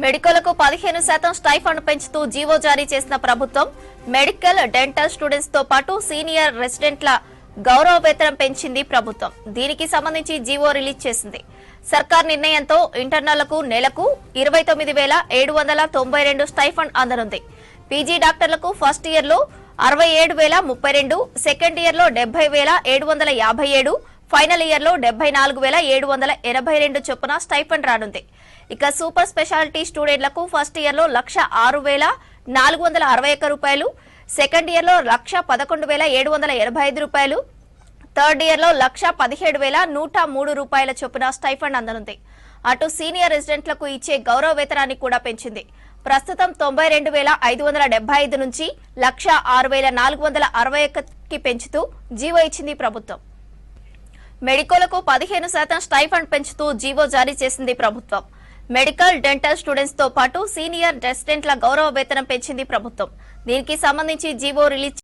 మెడికల్కు పదిహేను శాతం స్టైఫండ్ పెంచుతూ జీవో జారీ చేసిన ప్రభుత్వం మెడికల్ డెంటల్ స్టూడెంట్స్తో పాటు సీనియర్ రెసిడెంట్ల గౌరవ వేతనం పెంచింది ప్రభుత్వం. దీనికి సంబంధించి జీవో రిలీజ్ చేసింది. సర్కార్ నిర్ణయంతో ఇంటర్నల్కు నెలకు ఇరవై తొమ్మిది వేల ఏడు వందల తొంభై రెండు స్టైఫండ్ అందనుంది. పీజీ డాక్టర్లకు ఫస్ట్ ఇయర్లో అరవై ఏడు వేల ముప్పై రెండు సెకండ్ ఇయర్లో డెబ్బై వేల ఏడు వందల యాభై ఏడు ఫైనల్ ఇయర్లో డెబ్బై నాలుగు వేల ఏడు వందల ఎనభై రెండు చొప్పున స్టైఫండ్ రానుంది. ఇక సూపర్ స్పెషాలిటీ స్టూడెంట్లకు ఫస్ట్ ఇయర్లో లక్ష ఆరు వేల నాలుగు వందల అరవై ఒక్క రూపాయలు సెకండ్ ఇయర్లో లక్ష పదకొండు వేల ఏడు వందల ఎనభై ఐదు రూపాయలు థర్డ్ ఇయర్లో లక్ష పదిహేడు వేల నూట మూడు రూపాయల చొప్పున స్టైఫండ్ అందనుంది. అటు సీనియర్ రెసిడెంట్లకు ఇచ్చే గౌరవ వేతనాన్ని కూడా పెంచింది. ప్రస్తుతం తొంభై రెండు వేల ఐదు వందల డెబ్బై ఐదు నుంచి లక్ష ఆరు వేల నాలుగు వందల అరవై ఒక్కకి పెంచుతూ జీవో ఇచ్చింది ప్రభుత్వం. మెడికోలకు పదిహేను శాతం స్టైఫండ్ పెంచుతూ జీవో జారీ చేసింది ప్రభుత్వం. మెడికల్ డెంటల్ స్టూడెంట్స్తో పాటు సీనియర్ రెసిడెంట్ల గౌరవ వేతనం పెంచింది ప్రభుత్వం. దీనికి సంబంధించి జీవో రిలీజ్